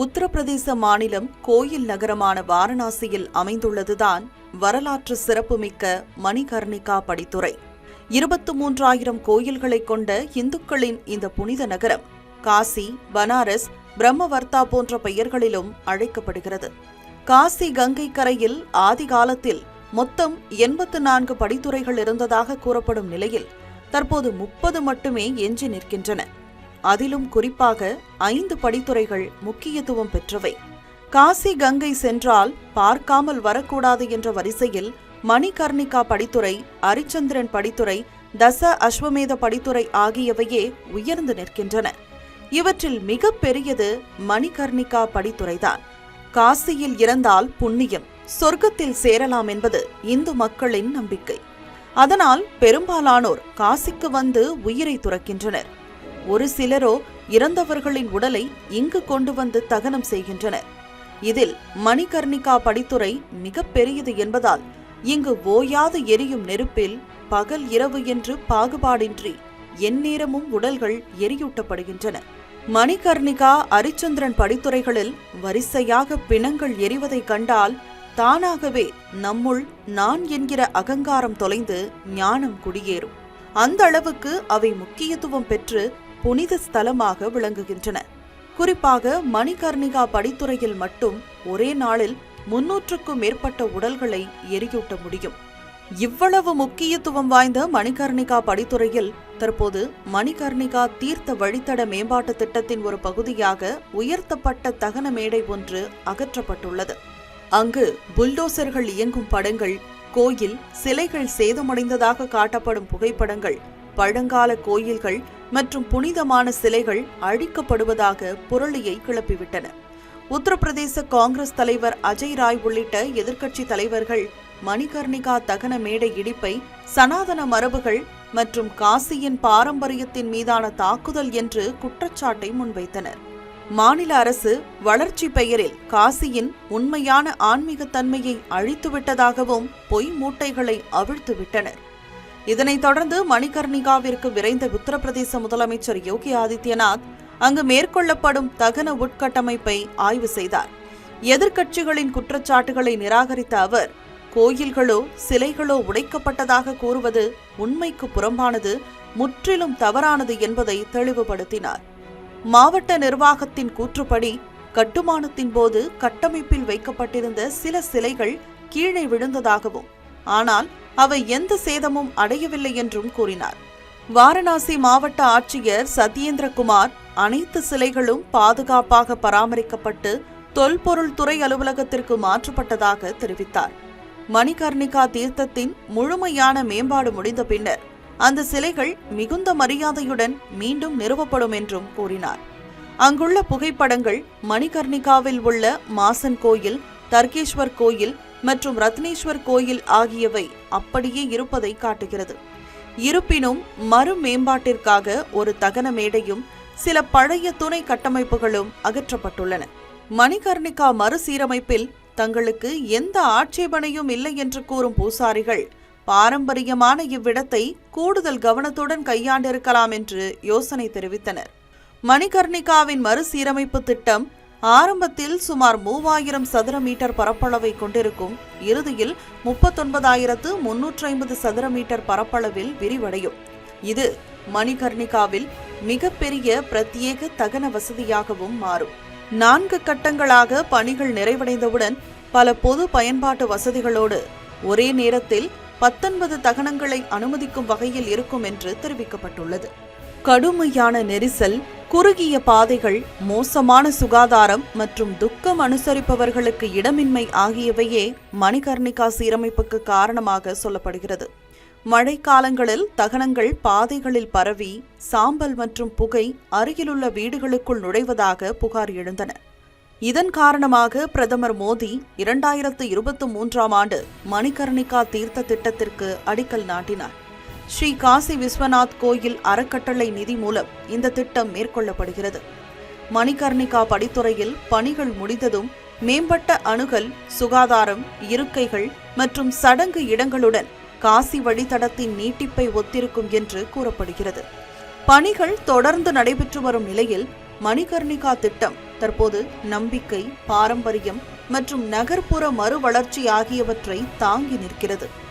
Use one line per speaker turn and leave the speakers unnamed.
உத்தரப்பிரதேச மாநிலம் கோயில் நகரமான வாரணாசியில் அமைந்துள்ளதுதான் வரலாற்று சிறப்புமிக்க மணிகர்ணிகா படித்துறை. இருபத்து மூன்றாயிரம் கோயில்களை கொண்ட இந்துக்களின் இந்த புனித நகரம் காசி பனாரஸ் பிரம்மவர்த்தா போன்ற பெயர்களிலும் அழைக்கப்படுகிறது. காசி கங்கை கரையில் ஆதிகாலத்தில் மொத்தம் எண்பத்து நான்கு படித்துறைகள் இருந்ததாக கூறப்படும் நிலையில் தற்போது முப்பது மட்டுமே எஞ்சி நிற்கின்றன. அதிலும் குறிப்பாக ஐந்து படித்துறைகள் முக்கியத்துவம் பெற்றவை. காசி கங்கை சென்றால் பார்க்காமல் வரக்கூடாது என்ற வரிசையில் மணிகர்ணிகா படித்துறை அரிச்சந்திரன் படித்துறை தச அஸ்வமேத படித்துறை ஆகியவையே உயர்ந்து நிற்கின்றன. இவற்றில் மிக பெரியது மணிகர்ணிகா படித்துறைதான். காசியில் இறந்தால் புண்ணியம் சொர்க்கத்தில் சேரலாம் என்பது இந்து மக்களின் நம்பிக்கை. அதனால் பெரும்பாலானோர் காசிக்கு வந்து உயிரை துறக்கின்றனர். ஒரு சிலரோ இறந்தவர்களின் உடலை இங்கு கொண்டு வந்து தகனம் செய்கின்றனர். இதில் மணிகர்ணிகா படித்துறை மிக பெரியது என்பதால் இங்கு ஓயாது எரியும் நெருப்பில் பகல் இரவு என்று பாகுபாடின்றி எந்நேரமும் உடல்கள் எரியூட்டப்படுகின்றன. மணிகர்ணிகா அரிச்சந்திரன் படித்துறைகளில் வரிசையாக பிணங்கள் எரிவதைக் கண்டால் தானாகவே நம்முள் நான் என்கிற அகங்காரம் தொலைந்து ஞானம் குடியேறும். அந்த அளவுக்கு அவை முக்கியத்துவம் பெற்று புனித ஸ்தலமாக விளங்குகின்றன. குறிப்பாக மணிகர்ணிகா படித்துறையில் மட்டும் ஒரே நாளில் முன்னூற்றுக்கும் மேற்பட்ட உடல்களை எரியூட்ட முடியும். இவ்வளவு முக்கியத்துவம் வாய்ந்த மணிகர்ணிகா படித்துறையில் தற்போது மணிகர்ணிகா தீர்த்த வழித்தட மேம்பாட்டு திட்டத்தின் ஒரு பகுதியாக உயர்த்தப்பட்ட தகன மேடை ஒன்று அகற்றப்பட்டுள்ளது. அங்கு புல்டோசர்கள் இயங்கும் படங்கள் கோயில் சிலைகள் சேதமடைந்ததாக காட்டப்படும் புகைப்படங்கள் பழங்கால கோயில்கள் மற்றும் புனிதமான சிலைகள் அழிக்கப்படுவதாக புரளியை கிளப்பிவிட்டன. உத்தரப்பிரதேச காங்கிரஸ் தலைவர் அஜய் ராய் உள்ளிட்ட எதிர்க்கட்சி தலைவர்கள் மணிகர்ணிகா தகன மேடை இடிப்பை சனாதன மரபுகள் மற்றும் காசியின் பாரம்பரியத்தின் மீதான தாக்குதல் என்று குற்றச்சாட்டை முன்வைத்தனர். மாநில அரசு வளர்ச்சி பெயரில் காசியின் உண்மையான ஆன்மீகத்தன்மையை அழித்துவிட்டதாகவும் பொய் மூட்டைகளை அவிழ்த்துவிட்டனர். இதனைத் தொடர்ந்து மணிகர்ணிகாவிற்கு விரைந்த உத்தரப்பிரதேச முதலமைச்சர் யோகி ஆதித்யநாத் அங்கு மேற்கொள்ளப்படும் தகன உட்கட்டமைப்பை ஆய்வு செய்தார். எதிர்க்கட்சிகளின் குற்றச்சாட்டுகளை நிராகரித்த அவர் கோயில்களோ சிலைகளோ உடைக்கப்பட்டதாக கூறுவது உண்மைக்கு புறம்பானது முற்றிலும் தவறானது என்பதை தெளிவுபடுத்தினார். மாவட்ட நிர்வாகத்தின் கூற்றுப்படி கட்டுமானத்தின் போது கட்டமைப்பில் வைக்கப்பட்டிருந்த சில சிலைகள் கீழே விழுந்ததாகவும் ஆனால் அவை எந்த சேதமும் அடையவில்லை என்றும் கூறினார். வாரணாசி மாவட்ட ஆட்சியர் சத்யேந்திரகுமார் அனைத்து சிலைகளும் பாதுகாப்பாக பராமரிக்கப்பட்டு தொல்பொருள் துறை அலுவலகத்திற்கு மாற்றப்பட்டதாக தெரிவித்தார். மணிகர்ணிகா தீர்த்தத்தின் முழுமையான மேம்பாடு முடிந்த பின்னர் அந்த சிலைகள் மிகுந்த மரியாதையுடன் மீண்டும் நிறுவப்படும் என்றும் கூறினார். அங்குள்ள புகைப்படங்கள் மணிகர்ணிகாவில் உள்ள மாசன் கோயில் தர்கேஸ்வர் கோயில் மற்றும் ரத்னேஸ்வர் கோயில் ஆகியவை அப்படியே இருப்பதை காட்டுகிறது. இருப்பினும் மறு மேம்பாட்டிற்காக ஒரு தகன மேடையும் சில பழைய துணை கட்டமைப்புகளும் அகற்றப்பட்டுள்ளன. மணிகர்ணிகா மறுசீரமைப்பில் தங்களுக்கு எந்த ஆட்சேபனையும் இல்லை என்று கூறும் பூசாரிகள் பாரம்பரியமான இவ்விடத்தை கூடுதல் கவனத்துடன் கையாண்டிருக்கலாம் என்று யோசனை தெரிவித்தனர். மணிகர்ணிகாவின் மறுசீரமைப்பு திட்டம் ஆரம்பத்தில் சுமார் மூவாயிரம் சதுர மீட்டர் பரப்பளவை கொண்டிருக்கும். இறுதியில் முப்பத்தொன்பதாயிரத்து முன்னூற்றி ஐம்பது சதுர மீட்டர் பரப்பளவில் விரிவடையும். இது மணிகர்ணிகாவில் மிகப்பெரிய பிரத்யேக தகன வசதியாகவும் மாறும். நான்கு கட்டங்களாக பணிகள் நிறைவடைந்தவுடன் பல பொது பயன்பாட்டு வசதிகளோடு ஒரே நேரத்தில் பத்தொன்பது தகனங்களை அனுமதிக்கும் வகையில் இருக்கும் என்று தெரிவிக்கப்பட்டுள்ளது. கடுமையான நெரிசல் குறுகிய பாதைகள் மோசமான சுகாதாரம் மற்றும் துக்கம் அனுசரிப்பவர்களுக்கு இடமின்மை ஆகியவையே மணிகர்ணிகா சீரமைப்புக்கு காரணமாக சொல்லப்படுகிறது. மழைக்காலங்களில் தகனங்கள் பாதைகளில் பரவி சாம்பல் மற்றும் புகை அருகிலுள்ள வீடுகளுக்குள் நுழைவதாக புகார் எழுந்தன. இதன் காரணமாக பிரதமர் மோடி இரண்டாயிரத்து இருபத்தி மூன்றாம் ஆண்டு மணிகர்ணிகா தீர்த்த திட்டத்திற்கு அடிக்கல் நாட்டினார். ஸ்ரீ காசி விஸ்வநாத் கோயில் அறக்கட்டளை நிதி மூலம் இந்த திட்டம் மேற்கொள்ளப்படுகிறது. மணிகர்ணிகா படித்துறையில் பணிகள் முடிந்ததும் மேம்பட்ட அணுகல் சுகாதாரம் இருக்கைகள் மற்றும் சடங்கு இடங்களுடன் காசி வழித்தடத்தின் நீட்டிப்பை ஒத்திருக்கும் என்று கூறப்படுகிறது. பணிகள் தொடர்ந்து நடைபெற்று வரும் நிலையில் மணிகர்ணிகா திட்டம் தற்போது நம்பிக்கை பாரம்பரியம் மற்றும் நகர்ப்புற மறுவளர்ச்சி ஆகியவற்றை தாங்கி நிற்கிறது.